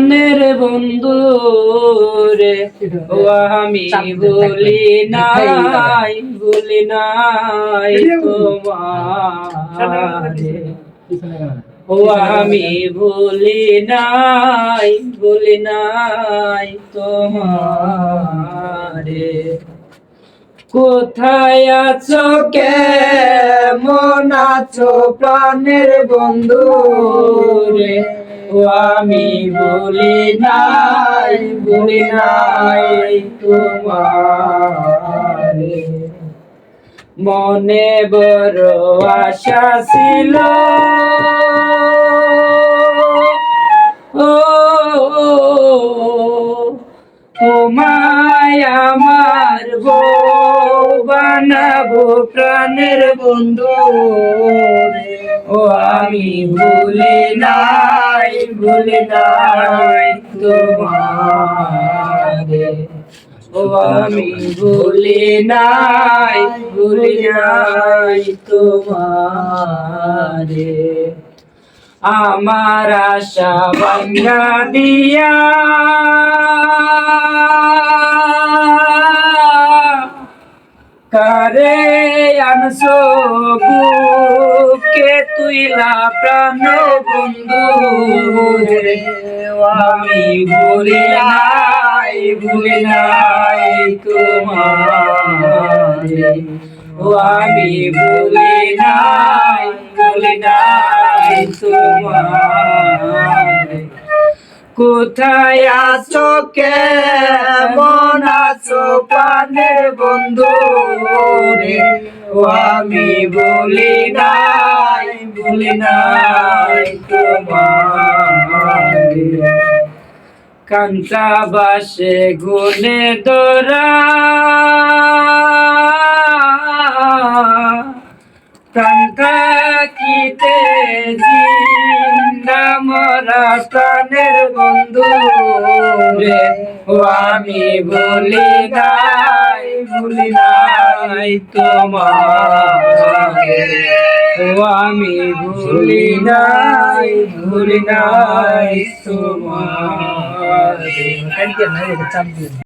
প্রাণের বন্ধু রে। ও আমি বলি নাই বলি নাই তোমারে। ও আমি ভুলি নাই ভুলি নাই তোমারে। কোথায় আছো? কেমন আছো? প্রাণের বন্ধু রে। ও আমি বলি নাই বলি নাই তোমারে। মনে বড় আশা ছিল। তোমায় আমার বউ বানাবো প্রাণের বন্ধু। ও, আমি ভুলি নাই ভুলে নাই তোমারে। ও আমি ভুলে নাই ভুলে নাই তোমারে। আমার আশা ভাঙ্গা দিয়া কারে আনসো বুকে তুইলা প্রাণ বন্ধু? রে আমি ভুলি নাই ভুলি নাই তোমারে। ও, আমি ভুলি নাই ভুলি নাই তোমারে। কোথায় আছো? কেমন আছো? পানে বন্ধু রে। ও আমি বলি নাই বলি নাই তোমার কাঞ্চা বাসে গুনে দোরা কান্তাকিতে জিন্দা মরা প্রাণের বন্ধু রে ও আমি ভুলি নাই ভুলি নাই তোমাকে ও আমি ভুলি নাই ভুলি নাই তোমাকে